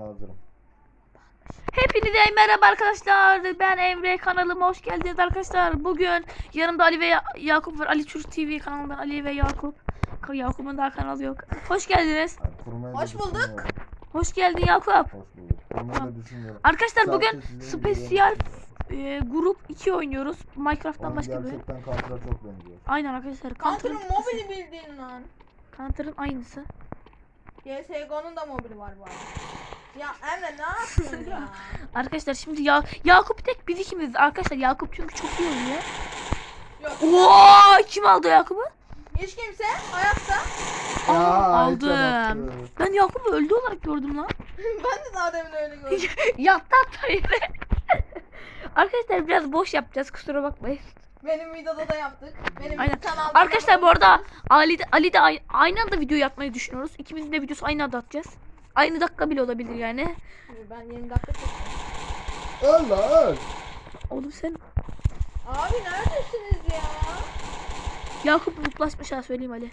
Hazırım. Hepinize merhaba arkadaşlar. Ben Emre kanalıma hoş geldiniz arkadaşlar. Bugün yanımda Ali ve Ya- Yakup var. Ali Çocuk TV kanalından Ali ve Yakup. Yakup'un daha kanalı yok. Hoş geldiniz. Yani kurmayı Hoş bulduk. Hoş geldin Yakup. Hoş bulduk. Arkadaşlar bugün sizin spesiyel e, grup 2 oynuyoruz. Minecraft'tan Onun başka bir. gerçekten Counter'a çok benziyor. Aynen arkadaşlar. Counter'ın Counter'ın mobili bildiğin lan. Counter'ın aynısı. CSGO'nun da mobili var bu arada. Ya Emre ne yapıyorsun ya? Arkadaşlar şimdi ya Yakup tek biz ikimiz. Arkadaşlar Yakup çünkü çok iyi oynuyor. Oo kim aldı Yakup'u? Hiç kimse hayatta. Aa, aldım. Ben Yakup'u öldü olarak gördüm lan. ben de daha demin öyle gördüm. Yattı hatta yere. Arkadaşlar biraz boş yapacağız kusura bakmayın. Benim videoda da yaptık. Benim Aynen. kanalda Arkadaşlar da bu arada Ali de, Ali de ay- aynı anda video yapmayı düşünüyoruz. İkimizin de videosu aynı anda atacağız. Aynı dakika bile olabilir yani. Ben 20 dakika. Öl öl. Oğlum sen Abi neredesiniz ya? Yakup mutlaşmış ha söyleyeyim Ali.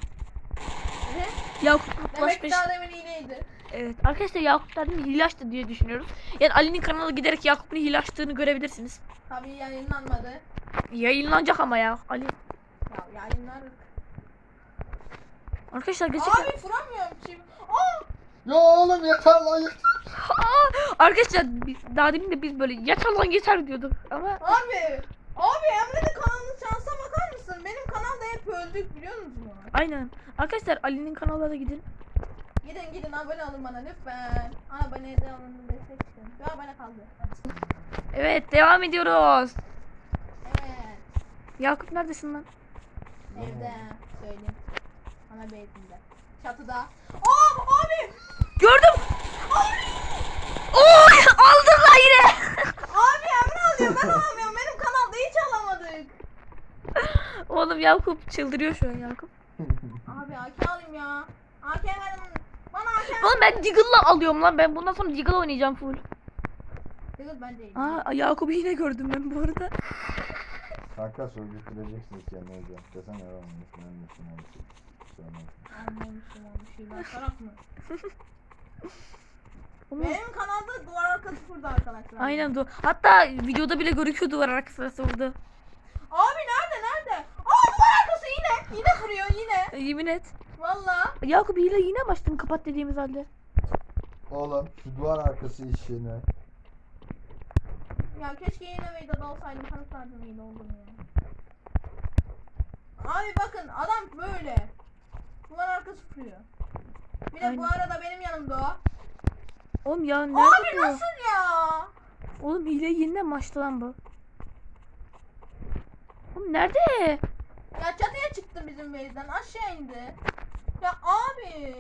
Ne? Yakup Demek mutlaşmış. daha demin iyiydi. Evet arkadaşlar Yakup da değil mi, hile açtı diye düşünüyoruz. Yani Ali'nin kanalına giderek Yakup'un hile açtığını görebilirsiniz. Tabii yayınlanmadı. Yayınlanacak ama ya Ali. Ya yayınlar. Arkadaşlar gerçekten. Abi vuramıyorum şimdi. Aa! Ya oğlum yeter lan yeter. Aa, arkadaşlar biz, daha demin de biz böyle yeter lan yeter diyorduk ama Abi! Abi Emre'nin kanalının şansa bakar mısın? Benim kanalda hep öldük biliyor musunuz? aynen. Arkadaşlar Ali'nin kanalına da gidin. Gidin gidin abone olun bana lütfen. Abone de olun destek çıkın. Bir abone kaldı. Evet devam ediyoruz. Yakup neredesin lan? Evde söyleyeyim. Ana beytinde. Çatıda. Aa abi! Gördüm. Oy aldın lan yine. Abi Emre alıyor ben alamıyorum. Benim kanalda hiç alamadık. Oğlum Yakup çıldırıyor şu an Yakup. Abi AK alayım ya. AK verin. Bana AK Oğlum ben Deagle'la alıyorum lan. Ben bundan sonra Deagle oynayacağım full. Değil ben değilim. Aa Yakup'u yine gördüm ben bu arada. Kanka sözleştireceksiniz kendine hocam. Desene ya olmuş mühendis mühendis. Söylemedim. Anlamışım o bir şeyler. Sarak mı? Oğlum, Benim kanalda duvar arkası fırdı arkadaşlar. Aynen du. Hatta videoda bile görüküyor duvar arkası orada. Abi nerede nerede? Aa duvar arkası yine. Yine vuruyor yine. Yemin et. Valla. Yakup hile yine başladın kapat dediğimiz halde. Oğlum şu duvar arkası işini. Ya keşke yine videoda olsaydım kanıtlardım yine olduğunu ya. Abi bakın adam böyle. Duvar arkası vuruyor. Bir de bu Aynen. arada benim yanımda o. Oğlum ya nerede Abi bu? nasıl ya? Oğlum hile yeniden başladı lan bu. Oğlum nerede? Ya çatıya çıktı bizim base'den aşağı indi. Ya abi.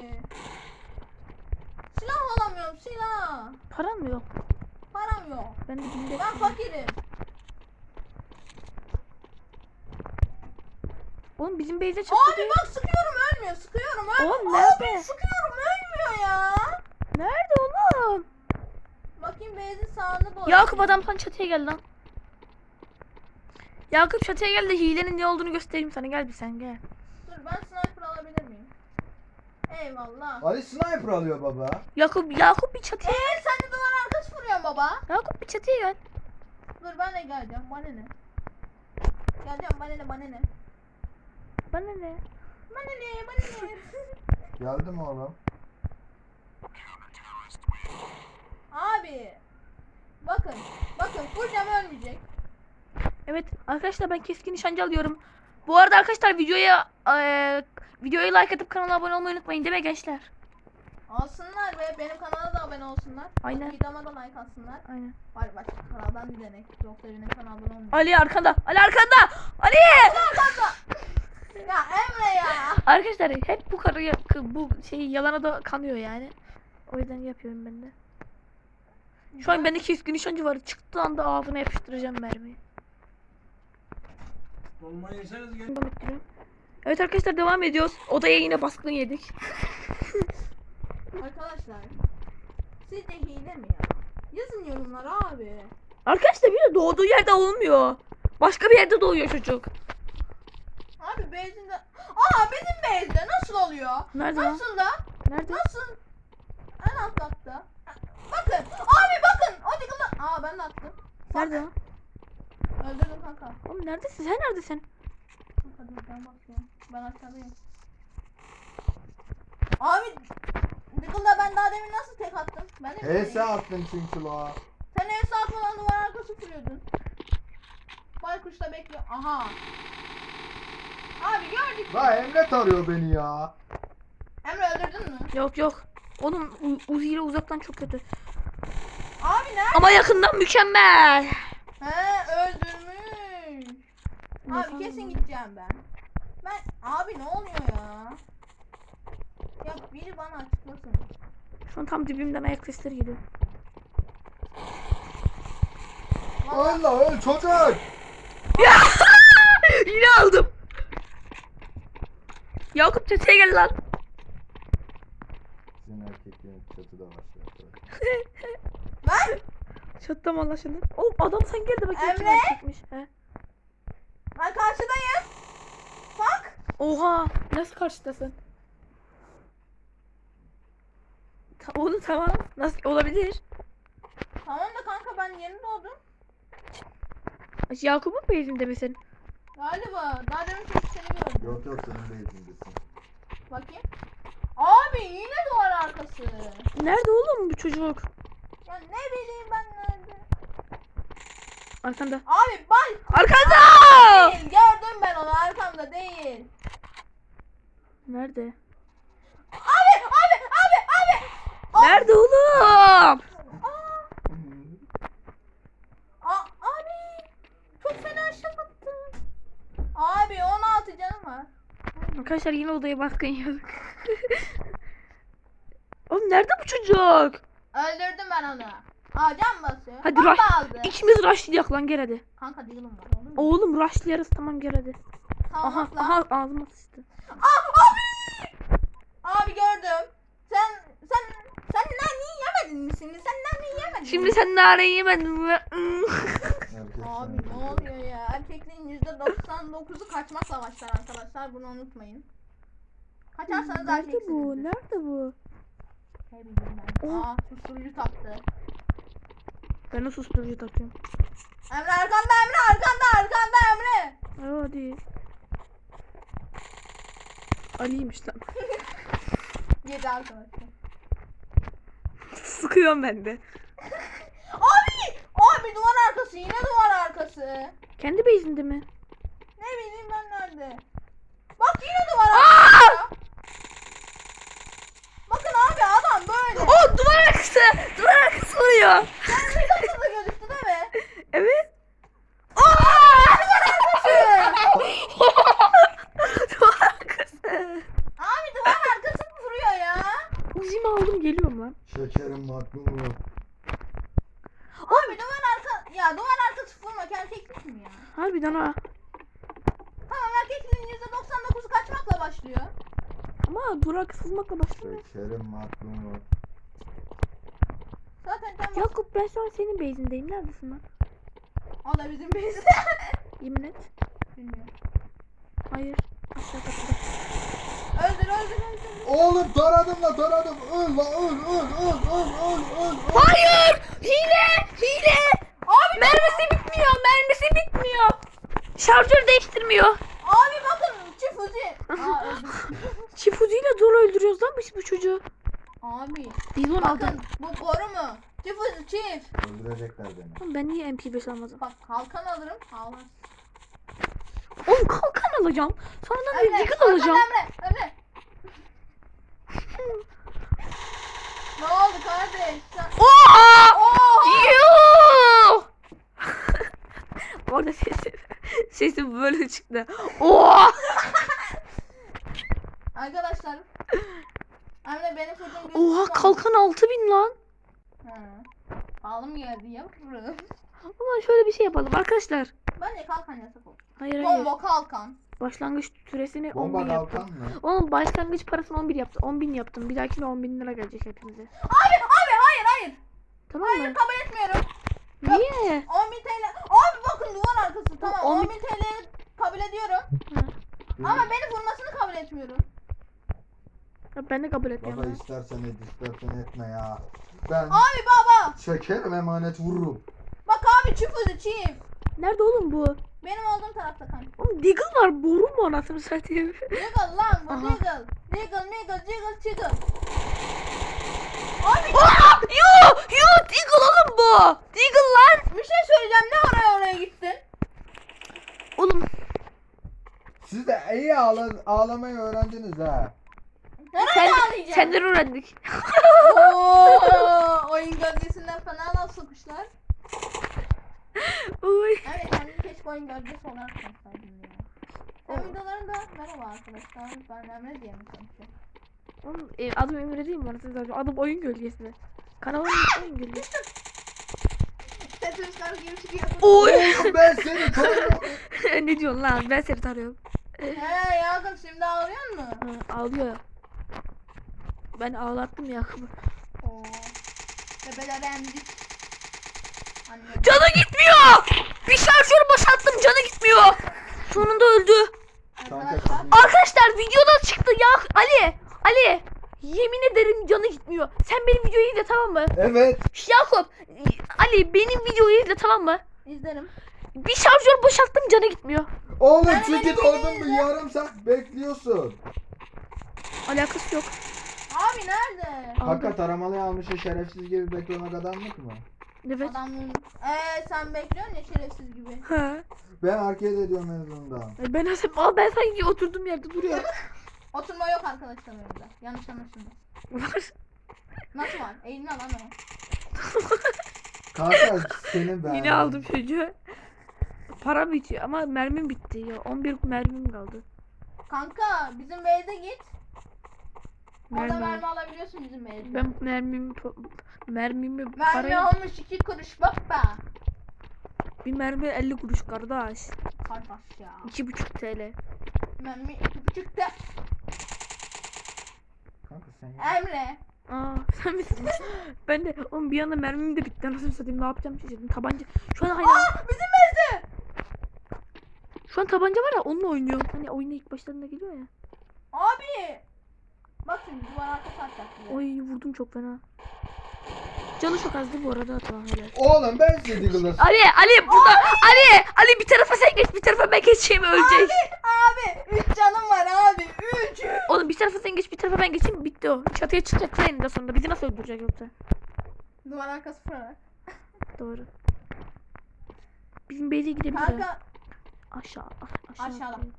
Silah alamıyorum silah. Paran mı yok? Param yok. Ben de binde. Ben fakirim. Oğlum bizim base'e çıktı. Abi bak sıkıyorum ölmüyor. Sıkıyorum ölmüyor. Oğlum nerede? Abi sıkıyorum ölmüyor ya. Nerede oğlum? Bakayım base'in sağında dolaşıyor. Yakup adam sana çatıya gel lan. Yakup çatıya gel de hilenin ne olduğunu göstereyim sana. Gel bir sen gel. Dur ben sniper alabilir miyim? Eyvallah. Ali sniper alıyor baba. Yakup Yakup bir çatıya. Eee sen de duvar arkası vuruyorsun baba. Yakup bir çatıya gel. Dur ben de geleceğim. Bana ne? Geleceğim bana ne bana ne? Bana ne? Bana ne bana ne? Geldim oğlum. Abi. Bakın. Bakın full cam ölmeyecek. Evet arkadaşlar ben keskin nişancı alıyorum. Bu arada arkadaşlar videoya eee videoya like atıp kanala abone olmayı unutmayın değil mi gençler? Alsınlar ve benim kanala da abone olsunlar. Aynen. Videoma da like atsınlar. Aynen. Var başka kanaldan dinlenek. Yoksa benim kanaldan olmuyor. Ali arkanda. Ali arkanda. Ali! Ya Emre ya. Arkadaşlar hep bu karı bu şey yalana da kanıyor yani. O yüzden yapıyorum ben de. Şu an bende keskin nişancı var. Çıktığı anda ağzına yapıştıracağım mermiyi. Dolma yeseniz gel. Evet arkadaşlar devam ediyoruz. Odaya yine baskın yedik. Arkadaşlar. Siz de hile mi ya? Yazın yorumlara abi. Arkadaşlar bir de doğduğu yerde olmuyor. Başka bir yerde doğuyor çocuk. Abi bezinde... Aa bizim bezde nasıl oluyor? Nerede Nasıl da? Nerede? Nasıl? En alt attı. Bakın. Abi bakın. O tıkla... Aa ben de attım. Nerede o? Öldürdüm kanka. Oğlum neredesin? Sen neredesin? Kanka dur ben bakıyorum. Ben aşağıdayım. Abi Diggle'da ben daha demin nasıl tek attım? Ben de HS bilmiyorum. attın çünkü la. Sen en sağ atmadan duvar arkası kuruyordun. Baykuş da bekliyor. Aha. Abi gördük. La Emre tarıyor beni ya. Emre öldürdün mü? Yok yok. Oğlum U- Uzi ile uzaktan çok kötü. Abi ne? Ama yakından mükemmel. He öldürmüş. Abi kesin gideceğim ben. Ben abi ne oluyor ya? Ya biri bana açıklasın. Şu an tam dibimden ayak sesleri geliyor. Vallahi Öl çocuk. Yine aldım. Yakup çeteye gel lan. Sizin erkeklerin çatıda başlıyor. ben Çattım anlaşıldı. Oğlum adam sen gel de bakayım kim Emre? erkekmiş. He. ben karşıdayım. Bak. Oha nasıl karşıdasın? Ta oğlum tamam. Nasıl olabilir? Tamam da kanka ben yeni doğdum. Yakup'un bezinde misin? Galiba. Daha demin çocuk seni gördüm. Yok yok senin beyzindesin. Bakayım. Abi yine duvar arkası. Nerede oğlum bu çocuk? Ya ne bileyim ben nerede. Arkanda. Abi bak. Arkanda! Değil. Gördüm ben onu arkamda değil. Nerede? Abi abi abi abi. Aa, Nerede oğlum? Aa, aa, abi. Çok fena attı. Abi 16 canım var. Arkadaşlar yine odaya baskın yazık. oğlum nerede bu çocuk? Öldürdüm ben onu. Aa can basıyor. Hadi Bomba rush. aldı. İkimiz lan gel hadi. Kanka değilim mu? Oğlum rushlayarız tamam gel hadi. Tamam Aha atla. aha ağzıma sıçtı. Aa, abi! Abi gördüm. Sen sen sen naneyi yemedin mi şimdi? Sen naneyi yemedin Şimdi mi? sen nare yemedin mi? Abi ne oluyor ya? Erkekliğin %99'u kaçmakla başlar arkadaşlar. Bunu unutmayın. Kaçarsanız Nerede bu? erkeksiniz. Nerede bu? Ne bileyim ben. Oh. Aa susturucu taktı. Ben de susturucu takıyorum. Emre arkanda Emre arkanda arkanda Emre. Ay, Hadi. Ali'ymiş lan. Yedi arkadaşlar. Sıkıyorum ben de. Abi! Abi duvar arkası yine duvar arkası. Kendi base'inde mi? Ne bileyim ben nerede? Bak yine duvar arkası. Bakın abi adam böyle. O duvar arkası. Duvar arkası vuruyor. Kendi kasada gözüktü değil mi? Evet. duvar arkası. Abi duvar arkası vuruyor ya. Uzimi aldım geliyorum lan. Şekerim makbumu. Abi duvar arka ya duvar arkası vurmak erkeklik mi ya? Harbiden ha. Tamam erkekliğin %99'u kaçmakla başlıyor. Ama duvar arkası vurmakla başlamıyor. Şekerim makbumu. Zaten can bas- Yakup ben şu an senin base'indeyim. Neredesin lan? O da bizim beyzi. Yemin et. Bilmiyorum. Hayır. Aşağı kapıda. Öldür öldür öldür. Oğlum taradım la taradım. Öl la öl öl öl öl öl öl. Hayır! Hile! Hile! Abi Mermisi bitmiyor. Mermisi bitmiyor. Şarjör değiştirmiyor. Abi bakın çift uzi. Aa öldür. Çift uziyle zor öldürüyoruz lan biz bu çocuğu. Abi Bizon aldım. bakın bu boru mu? Çift uzi çift. Öldürecekler beni. Oğlum ben niye MP5 almadım? Bak kalkan alırım. Ağlar. Oğlum kalkan alacağım. Sonradan bir kalkan alacağım. Emre, Emre. ne oldu kardeş? Sen... Oha! Yuh! Orada sesim, sesim böyle çıktı. Oha! Arkadaşlar. Emre benim çocuğum gözüm Oha kalkan 6000 lan. Ha. Pahalı mı geldi yavrum? Ulan şöyle bir şey yapalım arkadaşlar. Bence kalkan yasak oldu. Hayır hayır. Bomba kalkan. Başlangıç süresini 10 Bomba bin yaptım. kalkan mı? Oğlum başlangıç parasını 11 yaptım. 10 bin yaptım. Bir dahakine 10 bin lira gelecek hepinize. Abi abi hayır hayır. Tamam Hayır mı? kabul etmiyorum. Niye? 10.000 TL. Abi bakın duvar arkası. Tamam 10.000 10.000 TL'yi kabul ediyorum. Hı. Ama beni vurmasını kabul etmiyorum. Ya ben de kabul etmiyorum. Baba istersen et istersen etme ya. Ben Abi baba. şekerim emanet vururum. Bak abi çift ucu çift. Nerede oğlum bu? Benim olduğum tarafta kanka. Oğlum Deagle var. Boru mu anasını satayım? Jiggle lan bu Aha. jiggle. Jiggle miggle jiggle jiggle. Abi Aa! Yo! Yo! Deagle oğlum bu! Deagle lan! bir şey söyleyeceğim ne oraya oraya gittin? Oğlum Siz de iyi ağla ağlamayı öğrendiniz ha. Nereye sen, ağlayacaksın? senden öğrendik. Oo, oyun gölgesinden fena laf sokuşlar. Oy. Evet kendimi keşke oyun gölgesi olarak konuşsaydım ya. Sen videolarında merhaba arkadaşlar ben Emre diye mi konuşuyorum? Oğlum e, adım Emre değil mi anasını satayım? Adım oyun gölgesi. Kanalım oyun gölgesi. Tetrisler gibi çıkıyor. Oy. Oğlum ben seni tanıyorum. ne diyorsun lan? Ben seni tanıyorum. He Yakup şimdi ağlıyor mu? Ha, ağlıyor. Ben ağlattım Yakup'u. Oo. Bebeler emzik. Canı gitmiyor. Bir şarjör boşalttım canı gitmiyor. Sonunda öldü. Arkadaşlar. Arkadaşlar videoda çıktı ya Ali. Ali. Yemin ederim canı gitmiyor. Sen benim videoyu izle tamam mı? Evet. Yakup. Ali benim videoyu izle tamam mı? İzlerim. Bir şarjör boşalttım canı gitmiyor. Oğlum Ben oradan videoyu bir yarım saat bekliyorsun. Alakası yok. Abi nerede? Hakikat aramalıyı almışı şerefsiz gibi beklemek adamlık mı? Evet. Adamın. Eee sen bekliyorsun ya şerefsiz gibi. Ha. Ben arcade ediyorum en azından. E, Ben nasıl Aa, ben sanki oturduğum yerde duruyorum. Oturma yok arkadaşlar orada. Yanlış anlaşılma. Var. Nasıl var? Eğilme lan o. Kanka senin ben. Yine aldım çocuğu. Para bitiyor ama mermim bitti ya. 11 mermim kaldı. Kanka bizim base'e git. Orada Mermi. mermi alabiliyorsun bizim base'de. Ben mermimi mermimi Mermi parayı almış iki kuruş baba. bir mermi 50 kuruş kardeş. Kardeş ya. 2,5 TL. Mermi iki buçuk da. Kanka sen ya. Emre. Aa sen misin? ben de oğlum bir anda mermim de bitti. Nasıl satayım ne yapacağım şaşırdım. Tabanca. Şu an hala Aa bizim base'de. şu an tabanca var ya onunla oynuyor. Hani oyuna ilk başlarında geliyor ya. Abi. Bak şimdi duvar arkası atacak bize. Oy vurdum çok fena. Canı çok azdı bu arada tamam helal. Oğlum ben size Diggle'ı Ali Ali burada Ali Ali bir tarafa sen geç bir tarafa ben geçeyim ölecek. Abi 3 canım var abi 3. Oğlum bir tarafa sen geç bir tarafa ben geçeyim bitti o. Çatıya çıkacak eninde sonunda bizi nasıl öldürecek yoksa. Duvar arkası fırlarak. Doğru. Bizim base'e gidebilir. ha. Kanka Aşağı. aşağı. Aşağıda. atlayın.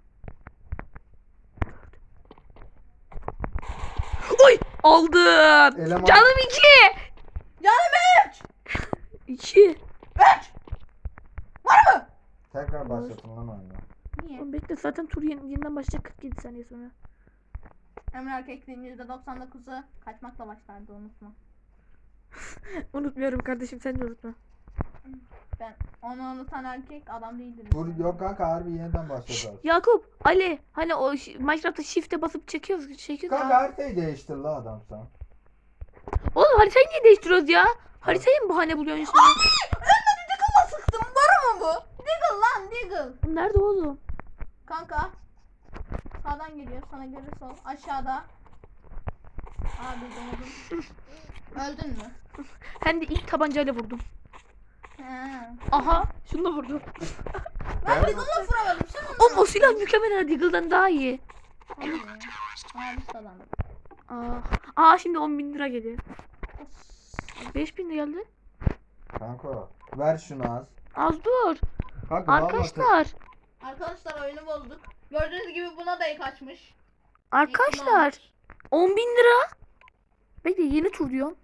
Oy aldım. Eleman- Canım iki. canım 3. İki. 3. Var mı? tekrar başlatın lan oyunu. Niye? Oğlum bekle zaten tur yeni- yeniden başlayacak 47 saniye sonra. Emre erkekliğin %99'u kaçmakla başlardı unutma. Unutmuyorum kardeşim sen de unutma. Ben onu unutan erkek adam değildir. Dur yok kanka harbi yeniden başlayacağız. Yakup, Ali hani o şi- Minecraft'ta shift'e basıp çekiyoruz, çekiyoruz. Kanka ya. haritayı değiştir la adam sen. Oğlum haritayı niye değiştiriyoruz ya? Haritayı mı bahane buluyorsun şimdi? Ölmedi Diggle'la sıktım. Var mı bu? Diggle lan Diggle. Nerede oğlum? Kanka. Sağdan geliyor. Sana göre sol. Aşağıda. Abi doğdum. Öldün mü? Hem de ilk tabancayla vurdum. Aha, şunu da vurdum. Ben Diggle'la vuramadım. Sen onu Oğlum o silah mükemmel ha, Deagle'dan daha iyi. Abi kazandım. Aa, aa şimdi 10 bin lira geliyor. 5 bin de geldi. Kanka ver şunu az. Az dur. Kanka Arkadaşlar, Arkadaşlar oyunu bozduk. Gördüğünüz gibi buna da kaçmış. arkadaşlar 10 bin lira. Bekle yeni tur diyorum.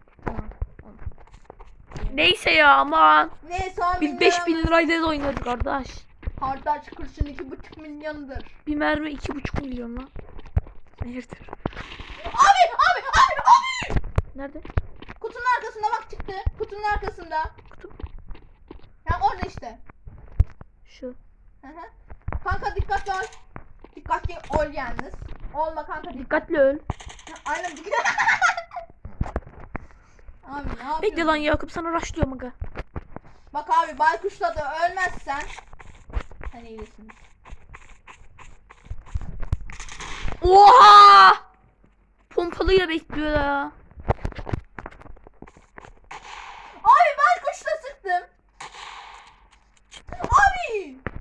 Neyse ya aman. Neyse 10 Biz 5 bin lirayla da oynadık kardeş. Kardeş kurşun 2,5 milyondur. Bir mermi 2,5 milyon lan. Hayırdır? Abi abi abi abi. Nerede? Kutunun arkasında bak çıktı. Kutunun arkasında. Kutu. Ya orada işte. Şu. Hı hı. kanka dikkatli ol. Dikkatli ol yalnız. Olma kanka dikkat. Dikkatli öl. Aynen dikkat. abi ne yapıyorsun? Bekle lan Yakup sana rushlıyorum aga. Bak abi baykuşla da ölmezsen sen iyisin. Oha! Pompalıyla bekliyor ya. Abi baykuşla sıktım.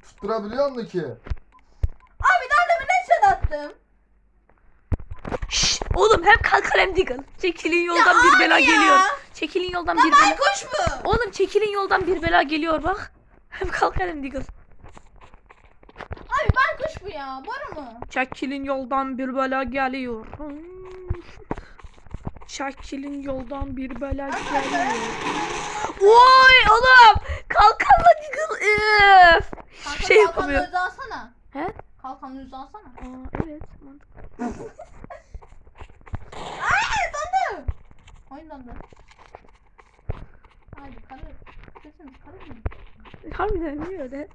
tutturabiliyor musun ki? Abi daha demin headshot attım. Oğlum hem kalkar hem diggle. Çekilin yoldan Ya bir bela ya. geliyor. Çekilin yoldan bir bela. baykuş mu? Oğlum çekilin yoldan bir bela geliyor bak. Hem kalkar hem diggle. Abi baykuş bu ya. Boru mu? Çekilin yoldan bir bela geliyor. Çekilin yoldan bir bela geliyor. Oy oğlum kalkanla diggle. Üf. Hiçbir Kanka şey kalkanı yapamıyor. yüzü alsana. He? Kalkanı alsana. Aa, evet mantıklı. Ay dondu. Oyun dondu. Haydi karı. Sesiniz karı mı? Harbiden niye öyle?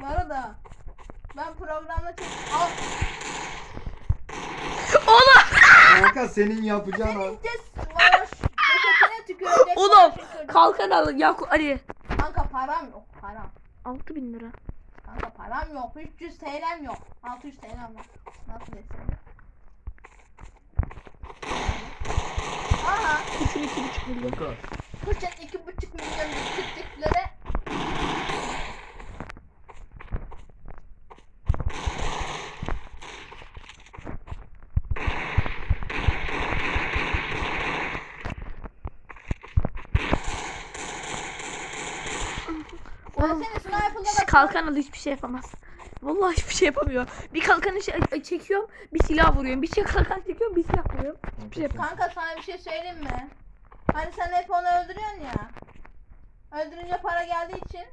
Bu arada ben programda çok... Al. Oğlum. Kanka senin yapacağın o. Senin ces varoş cesetine tükürecek. Oğlum tükürecek. kalkan al Yakup hadi. Kanka param yok param. 6000 lira. Kanka param yok. 300 TL'm yok. 600 TL'm var. Nasıl desem? Aha. Kurşun 2,5 milyon. Kanka. Kurşun 2,5 milyon küçüklere. Kalkan al hiçbir şey yapamaz. Vallahi hiçbir şey yapamıyor. Bir kalkanı şey, çekiyorum, bir silah vuruyorum. Bir şey kalkan çekiyorum, bir silah vuruyorum. Hiçbir şey. Kanka sana bir şey söyleyeyim mi? Hani sen hep onu öldürüyorsun ya. Öldürünce para geldiği için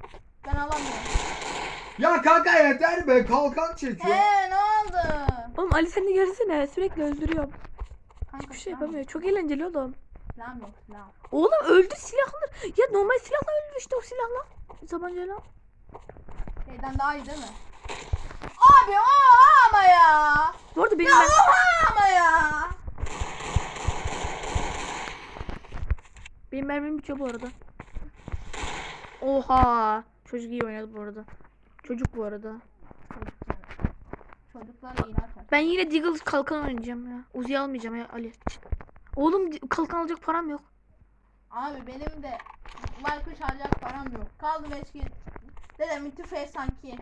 ben alamıyorum. Ya kanka yeter be kalkan çekiyor. He ne oldu? Oğlum Ali sen de gelsene. Sürekli öldürüyorum. Kanka, Hiçbir şey silah yapamıyor. Çok eğlenceli oğlum. Silah yok silah. Oğlum öldü silahlar. Ya normal silahla öldü işte o silahla. Tabancayla. Şeyden daha iyi değil mi? Abi oha ama ya. Bu arada benim Ya ben... oha ama ya. Benim mermim bitiyor bu arada. Oha. Çocuk iyi oynadı bu arada. Çocuk bu arada. Çocuklar iyi lan. Ben yine Deagle kalkan oynayacağım ya. Uzi almayacağım ya Ali. Oğlum kalkan alacak param yok. Abi benim de baykuş alacak param yok. Kaldı eski. Dedemin tüfeği sanki.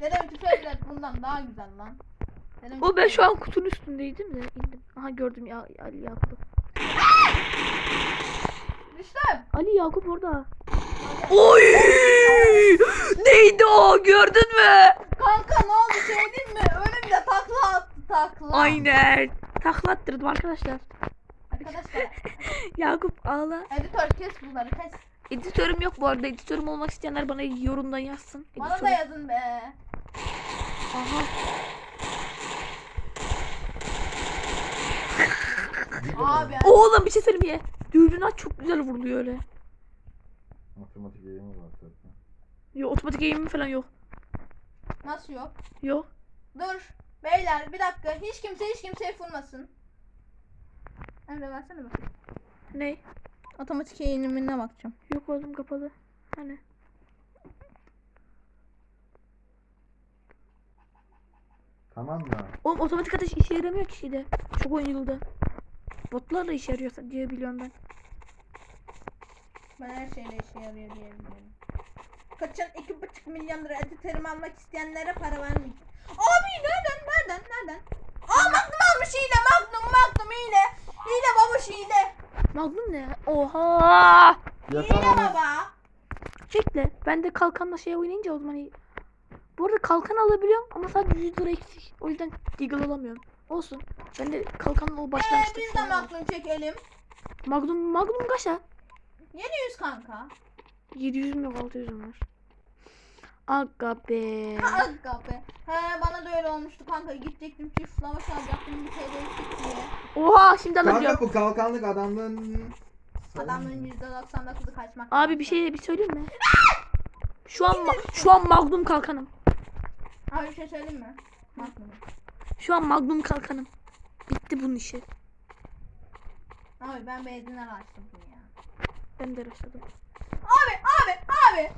Dedemin tüfeği de bundan daha güzel lan. Dedemin O ben şu an kutunun üstündeydim de indim. Aha gördüm ya Ali Yakup. Düştüm. Ali Yakup orada. Oy! Neydi o? Gördün mü? Kanka ne oldu söyleyeyim mi? Önümde takla attı takla. Aynen. Taklattırdım arkadaşlar. Arkadaşlar Yakup ağla. editör kes bunları kes. Editörüm yok bu arada. Editörüm olmak isteyenler bana yorumdan yazsın. Bana da Editörüm- yazın be. Aha. Abi Oğlum bir şey söyleyeyim ya. Dürbün aç çok güzel vuruluyor öyle. Otomatik eğimi var zaten. Yok otomatik eğimim falan yok. nasıl yok? Yok. Dur. Beyler bir dakika. Hiç kimse hiç kimseye vurmasın. Emre versene bakayım. Ne? Otomatik eğilimine bakacağım. Yok oğlum kapalı. Hani? Tamam mı? Oğlum otomatik ateş işe yaramıyor ki şeyde. Çok oyunculda. Botlarla işe yarıyorsa diye biliyorum ben. Ben her şeyle işe yarıyor diye biliyorum. Kaçın iki buçuk milyon lira editörüm almak isteyenlere para vermeyeceğim. Abi nereden nereden nereden? Aa Magnum almış hile Magnum Magnum hile. Hile babuş hile. Magnum ne? Oha! Yeter Hile baba. Çekle. Ben de kalkanla şey oynayınca o zaman iyi. Bu arada kalkan alabiliyorum ama sadece 100 lira eksik. O yüzden Deagle alamıyorum. Olsun. Ben de kalkanla o Ee, başlangıçta biz de. Magnum çekelim. Magnum, Magnum kaç ha? 700 kanka. 700 mü yok 600 mü var? Aga be. Kanka be. He bana da öyle olmuştu kanka. Gidecektim çift lavaş alacaktım bir TL eksik diye. Oha şimdi Kanka alabiliyorum. bu kalkanlık adamların... Adamın %99'u kaçmak. Abi bir şey bir söyleyeyim mi? Şu an ma- şu an Magnum kalkanım. Abi bir şey söyleyeyim mi? Magnum. Şu an magnum kalkanım. Bitti bunun işi. Abi ben benzin araştırdım ya. Ben de araştırdım. Abi abi abi.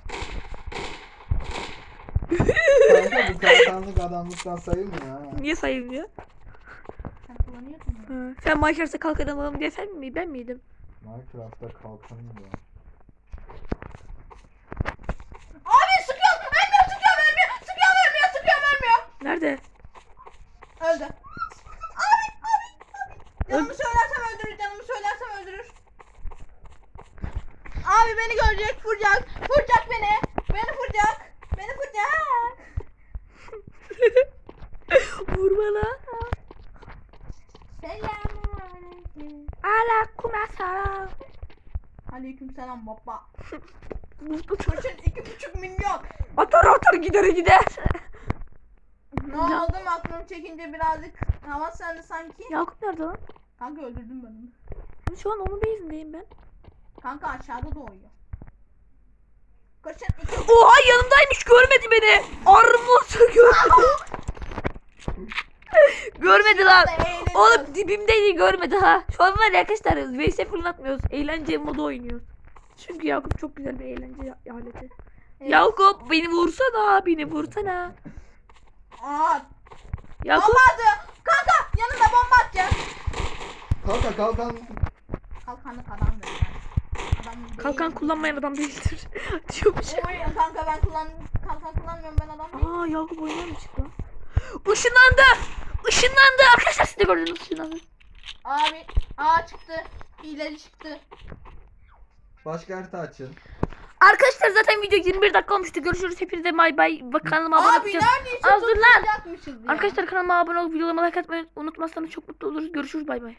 Kanka adamlıktan sayılmıyor ha. Niye sayılmıyor? Sen. Ha, Sen Minecraft'ta kalkan alalım diye sen mi ben miydim? Minecraft'ta kalkanım ya. Abi sıkıyor. Ölmüyor sıkıyor ölmüyor. Sıkıyor ölmüyor sıkıyor ölmüyor. Nerede? Öldü. Abi abi abi. Canımı söylersem öldürür. Canımı söylersem öldürür. Abi beni görecek. Vuracak. Vuracak beni. Beni vuracak. Beni vuracak. Vurma lan. Selamünaleyküm. Aleyküm selam. Aleyküm selam baba. Koçun iki buçuk milyon. Atar atar gider gider. Oldu aklım çekince birazcık hava söndü sanki. Yakup nerede lan? Kanka öldürdüm ben onu. Şu an onun base'indeyim ben. Kanka aşağıda doğuyor. Koçun iki Oha yanımdaymış görmedi beni. Armut görmedi. görmedi lan. Oğlum dibimdeydi görmedi ha. Şu an var ya arkadaşlar VS fırlatmıyoruz. Eğlence modu oynuyoruz. Çünkü Yakup çok güzel bir eğlence aleti. Evet. Yakup beni vursana beni vursana. Aa, Yakup bomba attı. Kanka yanında bomba atacak. Kalkan kalkan. Yani. Adam değil. kalkan kullanmayan adam değildir. Diyormuş. Oy, kanka ben kullan kalkan kullanmıyorum ben adam değilim. Aa Yakup oyundan mı çıktı lan? Işınlandı. Işınlandı. Arkadaşlar siz de gördünüz ışınlandı. Abi aa çıktı. Hileli çıktı. Başka harita açın. Arkadaşlar zaten video 21 dakika olmuştu. Görüşürüz. Hepinize bay bay. Bak kanalıma abone Abi olacağım. neredeyse Az dur lan. tutulacakmışız ya. Arkadaşlar kanalıma abone olup videolarıma like atmayı unutmazsanız çok mutlu oluruz. Görüşürüz bay bay.